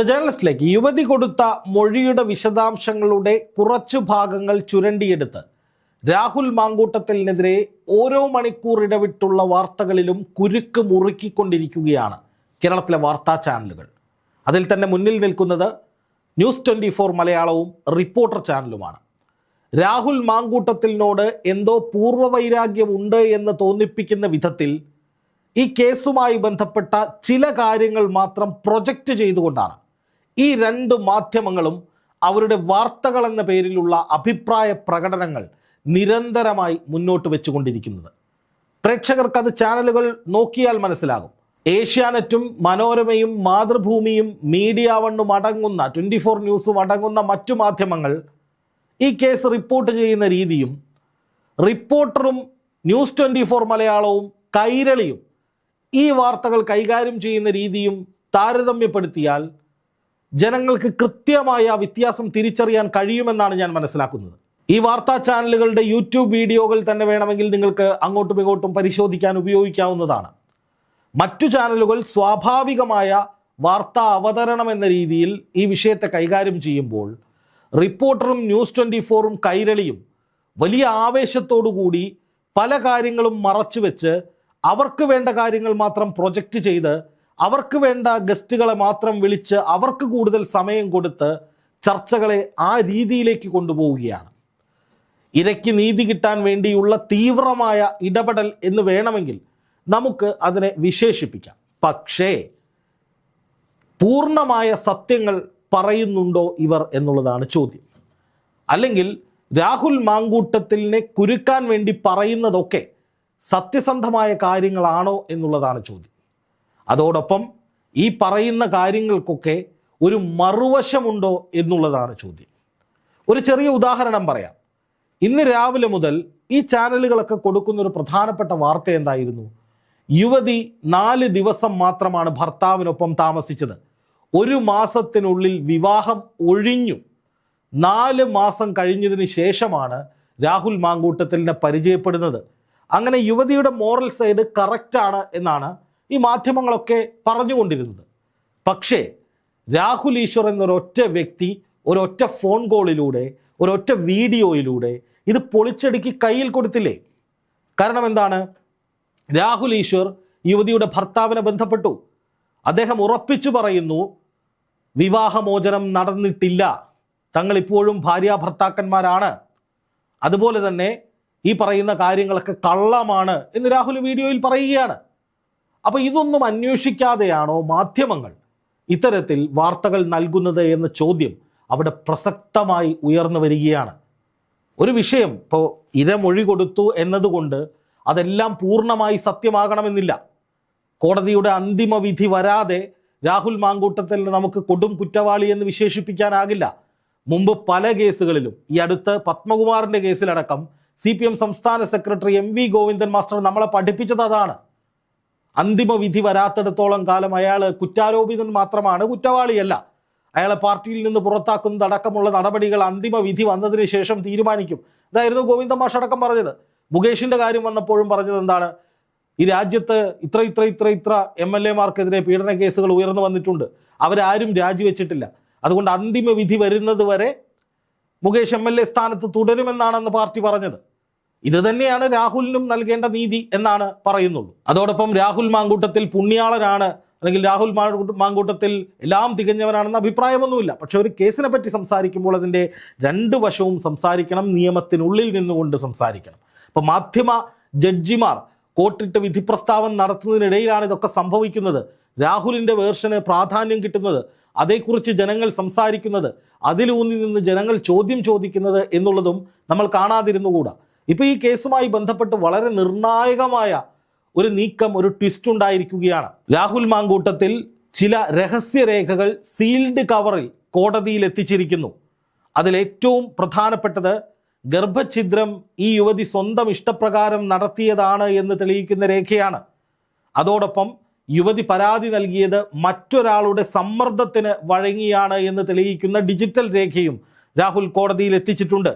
The ജേർണലിസ്റ്റിലേക്ക് യുവതി കൊടുത്ത മൊഴിയുടെ വിശദാംശങ്ങളുടെ കുറച്ചു ഭാഗങ്ങൾ ചുരണ്ടിയെടുത്ത് രാഹുൽ മാങ്കൂട്ടത്തിനെതിരെ ഓരോ മണിക്കൂർ ഇടവിട്ടുള്ള വാർത്തകളിലും കുരുക്ക് മുറുക്കിക്കൊണ്ടിരിക്കുകയാണ് കേരളത്തിലെ വാർത്താ ചാനലുകൾ. അതിൽ തന്നെ മുന്നിൽ നിൽക്കുന്നത് ന്യൂസ് ട്വന്റി ഫോർ മലയാളവും റിപ്പോർട്ടർ ചാനലുമാണ്. രാഹുൽ മാങ്കൂട്ടത്തിനോട് എന്തോ പൂർവവൈരാഗ്യമുണ്ട് എന്ന് തോന്നിപ്പിക്കുന്ന വിധത്തിൽ ഈ കേസുമായി ബന്ധപ്പെട്ട ചില കാര്യങ്ങൾ മാത്രം പ്രൊജക്റ്റ് ചെയ്തുകൊണ്ടാണ് ഈ രണ്ട് മാധ്യമങ്ങളും അവരുടെ വാർത്തകൾ എന്ന പേരിലുള്ള അഭിപ്രായ പ്രകടനങ്ങൾ നിരന്തരമായി മുന്നോട്ട് വെച്ചുകൊണ്ടിരിക്കുന്നത്. പ്രേക്ഷകർക്ക് അത് ചാനലുകൾ നോക്കിയാൽ മനസ്സിലാകും. ഏഷ്യാനെറ്റും മനോരമയും മാതൃഭൂമിയും മീഡിയ വണ്ണും അടങ്ങുന്ന ട്വന്റി ഫോർ ന്യൂസും അടങ്ങുന്ന മറ്റു മാധ്യമങ്ങൾ ഈ കേസ് റിപ്പോർട്ട് ചെയ്യുന്ന രീതിയും റിപ്പോർട്ടറും ന്യൂസ് ട്വന്റി ഫോർ മലയാളവും കൈരളിയും ഈ വാർത്തകൾ കൈകാര്യം ചെയ്യുന്ന രീതിയും താരതമ്യപ്പെടുത്തിയാൽ ജനങ്ങൾക്ക് കൃത്യമായ വ്യത്യാസം തിരിച്ചറിയാൻ കഴിയുമെന്നാണ് ഞാൻ മനസ്സിലാക്കുന്നത്. ഈ വാർത്താ ചാനലുകളുടെ യൂട്യൂബ് വീഡിയോകൾ തന്നെ വേണമെങ്കിൽ നിങ്ങൾക്ക് അങ്ങോട്ടും ഇങ്ങോട്ടും പരിശോധിക്കാൻ ഉപയോഗിക്കാവുന്നതാണ്. മറ്റു ചാനലുകൾ സ്വാഭാവികമായ വാർത്താ അവതരണം എന്ന രീതിയിൽ ഈ വിഷയത്തെ കൈകാര്യം ചെയ്യുമ്പോൾ റിപ്പോർട്ടറും ന്യൂസ് ട്വന്റി ഫോറും കൈരളിയും വലിയ ആവേശത്തോടു കൂടി പല കാര്യങ്ങളും മറച്ചു വെച്ച് അവർക്ക് വേണ്ട കാര്യങ്ങൾ മാത്രം പ്രൊജക്റ്റ് ചെയ്ത് അവർക്ക് വേണ്ട ഗസ്റ്റുകളെ മാത്രം വിളിച്ച് അവർക്ക് കൂടുതൽ സമയം കൊടുത്ത് ചർച്ചകളെ ആ രീതിയിലേക്ക് കൊണ്ടുപോവുകയാണ്. ഇരയ്ക്ക് നീതി കിട്ടാൻ വേണ്ടിയുള്ള തീവ്രമായ ഇടപെടൽ എന്ന് വേണമെങ്കിൽ നമുക്ക് അതിനെ വിശേഷിപ്പിക്കാം. പക്ഷേ പൂർണമായ സത്യങ്ങൾ പറയുന്നുണ്ടോ ഇവർ എന്നുള്ളതാണ് ചോദ്യം. അല്ലെങ്കിൽ രാഹുൽ മാങ്കൂട്ടത്തിലിനെ കുരുക്കാൻ വേണ്ടി പറയുന്നതൊക്കെ സത്യസന്ധമായ കാര്യങ്ങളാണോ എന്നുള്ളതാണ് ചോദ്യം. അതോടൊപ്പം ഈ പറയുന്ന കാര്യങ്ങൾക്കൊക്കെ ഒരു മറുവശമുണ്ടോ എന്നുള്ളതാണ് ചോദ്യം. ഒരു ചെറിയ ഉദാഹരണം പറയാം. ഇന്ന് രാവിലെ മുതൽ ഈ ചാനലുകളൊക്കെ കൊടുക്കുന്ന ഒരു പ്രധാനപ്പെട്ട വാർത്ത എന്തായിരുന്നു? യുവതി നാല് ദിവസം മാത്രമാണ് ഭർത്താവിനൊപ്പം താമസിച്ചത്. ഒരു മാസത്തിനുള്ളിൽ വിവാഹം ഒഴിഞ്ഞു. നാല് മാസം കഴിഞ്ഞതിന് ശേഷമാണ് രാഹുൽ മാങ്കൂട്ടത്തിലിനെ പരിചയപ്പെടുന്നത്. അങ്ങനെ യുവതിയുടെ മോറൽ സൈഡ് കറക്റ്റാണ് എന്നാണ് ഈ മാധ്യമങ്ങളൊക്കെ പറഞ്ഞുകൊണ്ടിരുന്നത്. പക്ഷേ രാഹുൽ ഈശ്വർ എന്നൊരൊറ്റ വ്യക്തി ഒരൊറ്റ ഫോൺ കോളിലൂടെ ഒരൊറ്റ വീഡിയോയിലൂടെ ഇത് പൊളിച്ചടുക്കി കയ്യിൽ കൊടുത്തില്ലേ? കാരണം എന്താണ്? രാഹുൽ ഈശ്വർ യുവതിയുടെ ഭർത്താവിനെ ബന്ധപ്പെട്ടു. അദ്ദേഹം ഉറപ്പിച്ചു പറയുന്നു വിവാഹമോചനം നടന്നിട്ടില്ല. തങ്ങളിപ്പോഴും ഭാര്യ ഭർത്താക്കന്മാരാണ് അതുപോലെ തന്നെ ഈ പറയുന്ന കാര്യങ്ങളൊക്കെ കള്ളമാണ് എന്ന് രാഹുൽ വീഡിയോയിൽ പറയുകയാണ്. അപ്പോൾ ഇതൊന്നും അന്വേഷിക്കാതെയാണോ മാധ്യമങ്ങൾ ഇത്തരത്തിൽ വാർത്തകൾ നൽകുന്നത് എന്ന ചോദ്യം അവിടെ പ്രസക്തമായി ഉയർന്നു വരികയാണ്. ഒരു വിഷയം ഇപ്പോൾ ഇരമൊഴി കൊടുത്തു എന്നതുകൊണ്ട് അതെല്ലാം പൂർണമായി സത്യമാകണമെന്നില്ല. കോടതിയുടെ അന്തിമ വിധി വരാതെ രാഹുൽ മാങ്കൂട്ടത്തിൽ നമുക്ക് കൊടും കുറ്റവാളി എന്ന് വിശേഷിപ്പിക്കാനാകില്ല. മുമ്പ് പല കേസുകളിലും ഈ അടുത്ത് പത്മകുമാറിന്റെ കേസിലടക്കം സി പി എം സംസ്ഥാന secretary M V Govindan master നമ്മളെ പഠിപ്പിച്ചത് അതാണ്. അന്തിമ വിധി വരാത്തിടത്തോളം കാലം അയാൾ കുറ്റാരോപിതൻ മാത്രമാണ് കുറ്റവാളിയല്ല. അയാളെ പാർട്ടിയിൽ നിന്ന് പുറത്താക്കുന്നത് അടക്കമുള്ള നടപടികൾ അന്തിമ വിധി വന്നതിന് ശേഷം തീരുമാനിക്കും. ഇതായിരുന്നു ഗോവിന്ദ മാഷ് അടക്കം പറഞ്ഞത്. മുകേഷിന്റെ കാര്യം വന്നപ്പോഴും പറഞ്ഞത് എന്താണ്? ഈ രാജ്യത്ത് ഇത്ര ഇത്ര ഇത്ര ഇത്ര എം എൽ എമാർക്കെതിരെ പീഡന കേസുകൾ ഉയർന്നു വന്നിട്ടുണ്ട്. അവരാരും രാജിവെച്ചിട്ടില്ല. അതുകൊണ്ട് അന്തിമ വിധി വരുന്നത് വരെ മുകേഷ് എം എൽ എ സ്ഥാനത്ത് തുടരുമെന്നാണെന്ന് പാർട്ടി പറഞ്ഞത്. ഇത് തന്നെയാണ് രാഹുലിനും നൽകേണ്ട നീതി എന്നാണ് പറയുന്നുള്ളൂ. അതോടൊപ്പം രാഹുൽ മാങ്കൂട്ടത്തിൽ പുണ്യാളനാണ് അല്ലെങ്കിൽ രാഹുൽ മാങ്കൂട്ടത്തിൽ എല്ലാം തികഞ്ഞവനാണെന്ന അഭിപ്രായമൊന്നുമില്ല. പക്ഷെ ഒരു കേസിനെ പറ്റി സംസാരിക്കുമ്പോൾ അതിന്റെ രണ്ട് വശവും സംസാരിക്കണം നിയമത്തിനുള്ളിൽ നിന്നുകൊണ്ട് സംസാരിക്കണം. അപ്പോൾ മാധ്യമ ജഡ്ജിമാർ കോട്ടിട്ട് വിധി പ്രസ്താവം നടത്തുന്നതിനിടയിലാണ് ഇതൊക്കെ സംഭവിക്കുന്നത്. രാഹുലിന്റെ വേർഷന് പ്രാധാന്യം കിട്ടുന്നത് അതേക്കുറിച്ച് ജനങ്ങൾ സംസാരിക്കുന്നത് അതിലൂന്നി നിന്ന് ജനങ്ങൾ ചോദ്യം ചോദിക്കുന്നത് എന്നുള്ളതും നമ്മൾ കാണാതിരുന്നുകൂടാ. ഇപ്പോൾ ഈ കേസുമായി ബന്ധപ്പെട്ട് വളരെ നിർണായകമായ ഒരു നീക്കം ഒരു ട്വിസ്റ്റ് ഉണ്ടായിരിക്കുകയാണ്. രാഹുൽ മാങ്കൂട്ടത്തിൽ ചില രഹസ്യരേഖകൾ സീൽഡ് കവറിൽ കോടതിയിൽ എത്തിച്ചിരിക്കുന്നു. അതിലേറ്റവും പ്രധാനപ്പെട്ടത് ഗർഭഛിദ്രം ഈ യുവതി സ്വന്തം ഇഷ്ടപ്രകാരം നടത്തിയതാണ് എന്ന് തെളിയിക്കുന്ന രേഖയാണ്. അതോടൊപ്പം യുവതി പരാതി നൽകിയത് മറ്റൊരാളുടെ സമ്മർദ്ദത്തിന് വഴങ്ങിയാണ് എന്ന് തെളിയിക്കുന്ന ഡിജിറ്റൽ രേഖയും രാഹുൽ കോടതിയിൽ എത്തിച്ചിട്ടുണ്ട്.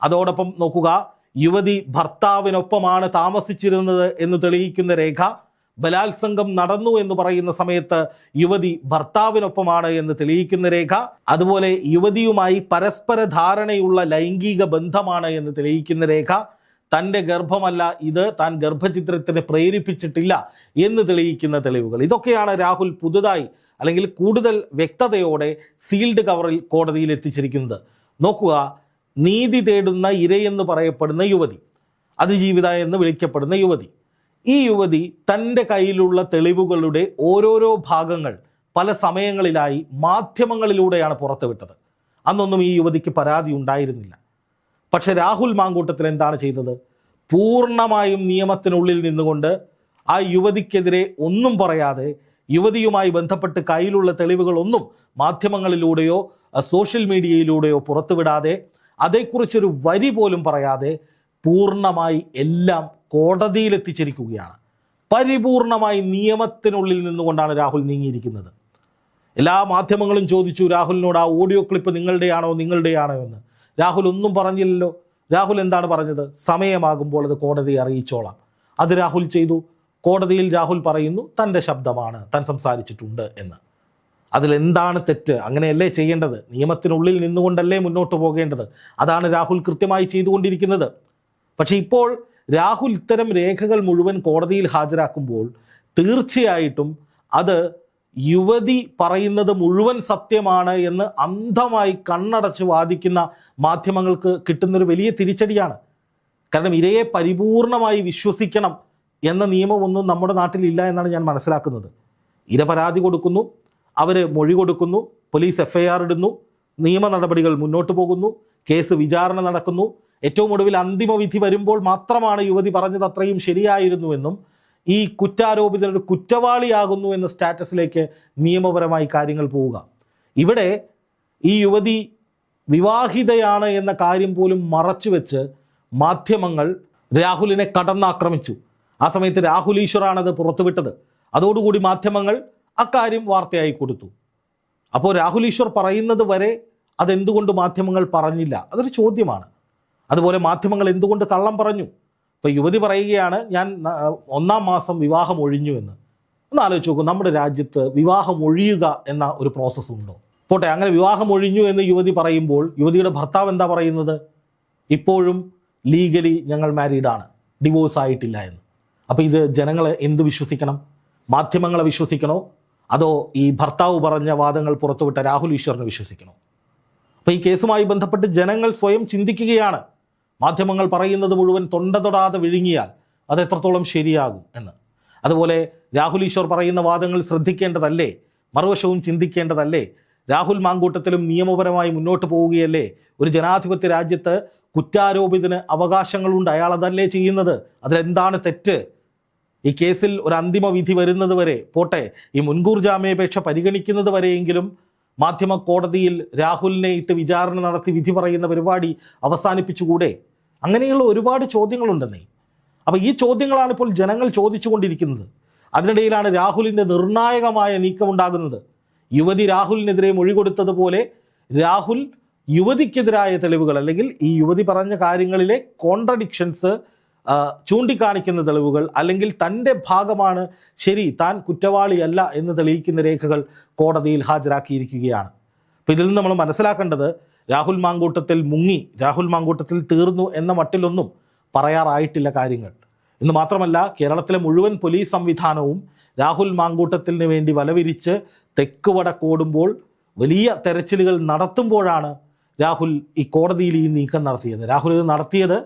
അതോടൊപ്പം നോക്കുക യുവതി ഭർത്താവിനൊപ്പമാണ് താമസിച്ചിരുന്നത് എന്ന് തെളിയിക്കുന്ന രേഖ ബലാത്സംഗം നടന്നു എന്ന് പറയുന്ന സമയത്ത് യുവതി ഭർത്താവിനൊപ്പമാണ് എന്ന് തെളിയിക്കുന്ന രേഖ. അതുപോലെ യുവതിയുമായി പരസ്പര ധാരണയുള്ള ലൈംഗിക ബന്ധമാണ് എന്ന് തെളിയിക്കുന്ന രേഖ. തന്റെ ഗർഭമല്ല ഇത് താൻ ഗർഭചിത്രത്തിന് പ്രേരിപ്പിച്ചിട്ടില്ല എന്ന് തെളിയിക്കുന്ന തെളിവുകൾ. ഇതൊക്കെയാണ് രാഹുൽ പുതുതായി അല്ലെങ്കിൽ കൂടുതൽ വ്യക്തതയോടെ സീൽഡ് കവറിൽ കോടതിയിൽ എത്തിച്ചിരിക്കുന്നത്. നോക്കുക നീതി തേടുന്ന ഇരയെന്ന് പറയപ്പെടുന്ന യുവതി അതിജീവിത എന്ന് വിളിക്കപ്പെടുന്ന യുവതി. ഈ യുവതി തന്റെ കയ്യിലുള്ള തെളിവുകളുടെ ഓരോരോ ഭാഗങ്ങൾ പല സമയങ്ങളിലായി മാധ്യമങ്ങളിലൂടെയാണ് പുറത്തുവിട്ടത്. അന്നൊന്നും ഈ യുവതിക്ക് പരാതി ഉണ്ടായിരുന്നില്ല. പക്ഷെ രാഹുൽ മാങ്കൂട്ടത്തിൽ എന്താണ് ചെയ്തത്? പൂർണമായും നിയമത്തിനുള്ളിൽ നിന്നുകൊണ്ട് ആ യുവതിക്കെതിരെ ഒന്നും പറയാതെ യുവതിയുമായി ബന്ധപ്പെട്ട് കയ്യിലുള്ള തെളിവുകളൊന്നും മാധ്യമങ്ങളിലൂടെയോ സോഷ്യൽ മീഡിയയിലൂടെയോ പുറത്തുവിടാതെ അതേക്കുറിച്ചൊരു വരി പോലും പറയാതെ പൂർണമായി എല്ലാം കോടതിയിലെത്തിച്ചിരിക്കുകയാണ്. പരിപൂർണമായി നിയമത്തിനുള്ളിൽ നിന്നുകൊണ്ടാണ് രാഹുൽ നീങ്ങിയിരിക്കുന്നത്. എല്ലാ മാധ്യമങ്ങളും ചോദിച്ചു രാഹുലിനോട് ആ ഓഡിയോ ക്ലിപ്പ് നിങ്ങളുടെയാണോ നിങ്ങളുടെയാണോ എന്ന്? രാഹുൽ ഒന്നും പറഞ്ഞില്ലല്ലോ. രാഹുൽ എന്താണ് പറഞ്ഞത്? സമയമാകുമ്പോൾ അത് കോടതിയെ അറിയിച്ചോളാം. അത് രാഹുൽ ചെയ്തു. കോടതിയിൽ രാഹുൽ പറയുന്നു തന്റെ ശബ്ദമാണ് താൻ സംസാരിച്ചിട്ടുണ്ട് എന്ന്. അതിലെന്താണ് തെറ്റ്? അങ്ങനെയല്ലേ ചെയ്യേണ്ടത്? നിയമത്തിനുള്ളിൽ നിന്നുകൊണ്ടല്ലേ മുന്നോട്ട് പോകേണ്ടത്? അതാണ് രാഹുൽ കൃത്യമായി ചെയ്തുകൊണ്ടിരിക്കുന്നത്. പക്ഷേ ഇപ്പോൾ രാഹുൽ ഇത്തരം രേഖകൾ മുഴുവൻ കോടതിയിൽ ഹാജരാക്കുമ്പോൾ തീർച്ചയായിട്ടും അത് യുവതി പറയുന്നത് മുഴുവൻ സത്യമാണ് എന്ന് അന്ധമായി കണ്ണടച്ച് വാദിക്കുന്ന മാധ്യമങ്ങൾക്ക് കിട്ടുന്നൊരു വലിയ തിരിച്ചടിയാണ്. കാരണം ഇരയെ പരിപൂർണമായി വിശ്വസിക്കണം എന്ന നിയമമൊന്നും നമ്മുടെ നാട്ടിലില്ല എന്നാണ് ഞാൻ മനസ്സിലാക്കുന്നത്. ഇര പരാതി കൊടുക്കുന്നു അവർ മൊഴി കൊടുക്കുന്നു പോലീസ് എഫ്ഐആർ ഇടുന്നു നിയമ നടപടികൾ മുന്നോട്ട് പോകുന്നു കേസ് വിചാരണ നടക്കുന്നു. ഏറ്റവും ഒടുവിൽ അന്തിമ വിധി വരുമ്പോൾ മാത്രമാണ് യുവതി പറഞ്ഞത് അത്രയും ശരിയായിരുന്നുവെന്നും ഈ കുറ്റാരോപിതരുടെ കുറ്റവാളിയാകുന്നു എന്ന സ്റ്റാറ്റസിലേക്ക് നിയമപരമായി കാര്യങ്ങൾ പോവുക. ഇവിടെ ഈ യുവതി വിവാഹിതയാണ് എന്ന കാര്യം പോലും മറച്ചുവെച്ച് മാധ്യമങ്ങൾ രാഹുലിനെ കടന്നാക്രമിച്ചു. ആ സമയത്ത് രാഹുൽ ഈശ്വറാണത് പുറത്തുവിട്ടത്. അതോടുകൂടി മാധ്യമങ്ങൾ അക്കാര്യം വാർത്തയായി കൊടുത്തു. അപ്പോൾ രാഹുൽ ഈശ്വർ പറയുന്നത് വരെ അതെന്തുകൊണ്ട് മാധ്യമങ്ങൾ പറഞ്ഞില്ല? അതൊരു ചോദ്യമാണ്. അതുപോലെ മാധ്യമങ്ങൾ എന്തുകൊണ്ട് കള്ളം പറഞ്ഞു? ഇപ്പോൾ യുവതി പറയുകയാണ് ഞാൻ ഒന്നാം മാസം വിവാഹം ഒഴിഞ്ഞു എന്ന്. ഒന്ന് ആലോചിച്ച് നോക്കൂ നമ്മുടെ രാജ്യത്ത് വിവാഹം ഒഴിയുക എന്ന ഒരു പ്രോസസ്സ് ഉണ്ടോ? പോട്ടെ അങ്ങനെ വിവാഹം ഒഴിഞ്ഞു എന്ന് യുവതി പറയുമ്പോൾ യുവതിയുടെ ഭർത്താവ് എന്താ പറയുന്നത്? ഇപ്പോഴും ലീഗലി ഞങ്ങൾ മാരീഡാണ് ഡിവോഴ്സ് ആയിട്ടില്ല എന്ന്. അപ്പോൾ ഇത് ജനങ്ങളെ എന്ത് വിശ്വസിക്കണം? മാധ്യമങ്ങളെ വിശ്വസിക്കണോ? അതോ ഈ ഭർത്താവ് പറഞ്ഞ വാദങ്ങൾ പുറത്തുവിട്ട രാഹുൽ ഈശ്വറിനെ വിശ്വസിക്കണോ? അപ്പോൾ ഈ കേസുമായി ബന്ധപ്പെട്ട് ജനങ്ങൾ സ്വയം ചിന്തിക്കുകയാണ്. മാധ്യമങ്ങൾ പറയുന്നത് മുഴുവൻ തൊണ്ട തൊടാതെ വിഴുങ്ങിയാൽ അത് എത്രത്തോളം ശരിയാകും എന്ന്. അതുപോലെ രാഹുൽ ഈശ്വർ പറയുന്ന വാദങ്ങൾ ശ്രദ്ധിക്കേണ്ടതല്ലേ? മറുവശവും ചിന്തിക്കേണ്ടതല്ലേ? രാഹുൽ മാങ്കൂട്ടത്തിലും നിയമപരമായി മുന്നോട്ട് പോവുകയല്ലേ? ഒരു ജനാധിപത്യ രാജ്യത്ത് കുറ്റാരോപിതന് അവകാശങ്ങളുണ്ട് അയാൾ അതല്ലേ ചെയ്യുന്നത്? അതിലെന്താണ് തെറ്റ്? ഈ കേസിൽ ഒരു അന്തിമ വിധി വരുന്നത് വരെ പോട്ടെ ഈ മുൻകൂർ ജാമ്യാപേക്ഷ പരിഗണിക്കുന്നത് വരെയെങ്കിലും മാധ്യമ കോടതിയിൽ രാഹുലിനെ ഇട്ട് വിചാരണ നടത്തി വിധി പറയുന്ന പരിപാടി അവസാനിപ്പിച്ചുകൂടെ? അങ്ങനെയുള്ള ഒരുപാട് ചോദ്യങ്ങളുണ്ടെന്നേ. അപ്പോൾ ഈ ചോദ്യങ്ങളാണ് ഇപ്പോൾ ജനങ്ങൾ ചോദിച്ചുകൊണ്ടിരിക്കുന്നത്. അതിനിടയിലാണ് രാഹുലിന്റെ നിർണായകമായ നീക്കമുണ്ടാകുന്നത്. യുവതി രാഹുലിനെതിരെ മൊഴി കൊടുത്തതുപോലെ രാഹുൽ യുവതിക്കെതിരായ തെളിവുകൾ അല്ലെങ്കിൽ ഈ യുവതി പറഞ്ഞ കാര്യങ്ങളിലെ കോൺട്രഡിക്ഷൻസ് ചൂണ്ടിക്കാണിക്കുന്ന തെളിവുകൾ അല്ലെങ്കിൽ തന്റെ ഭാഗമാണ് ശരി താൻ കുറ്റവാളിയല്ല എന്ന് തെളിയിക്കുന്ന രേഖകൾ കോടതിയിൽ ഹാജരാക്കിയിരിക്കുകയാണ്. അപ്പോൾ ഇതിൽ നിന്ന് നമ്മൾ മനസ്സിലാക്കേണ്ടത് രാഹുൽ മാങ്കൂട്ടത്തിൽ മുങ്ങി രാഹുൽ മാങ്കൂട്ടത്തിൽ തീർന്നു എന്ന മട്ടിലൊന്നും പറയാറായിട്ടില്ല കാര്യങ്ങൾ. എന്ന് മാത്രമല്ല കേരളത്തിലെ മുഴുവൻ പോലീസ് സംവിധാനവും രാഹുൽ മാങ്കൂട്ടത്തിന് വേണ്ടി വലവിരിച്ച് തെക്ക് വടക്കോടുമ്പോൾ വലിയ തെരച്ചിലുകൾ നടത്തുമ്പോഴാണ് രാഹുൽ ഈ കോടതിയിൽ ഈ നീക്കം നടത്തിയത്. രാഹുൽ ഇത് നടത്തിയത്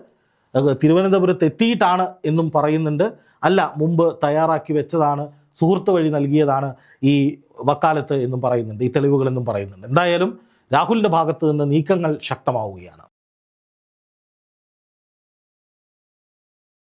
തിരുവനന്തപുരത്ത് എത്തിയിട്ടാണ് എന്നും പറയുന്നുണ്ട്. അല്ല മുമ്പ് തയ്യാറാക്കി വെച്ചതാണ് സുഹൃത്ത് വഴി നൽകിയതാണ് ഈ വക്കാലത്ത് എന്നും പറയുന്നുണ്ട് ഈ തെളിവുകളെന്നും പറയുന്നുണ്ട്. എന്തായാലും രാഹുലിന്റെ ഭാഗത്ത് നിന്ന് നീക്കങ്ങൾ ശക്തമാവുകയാണ്.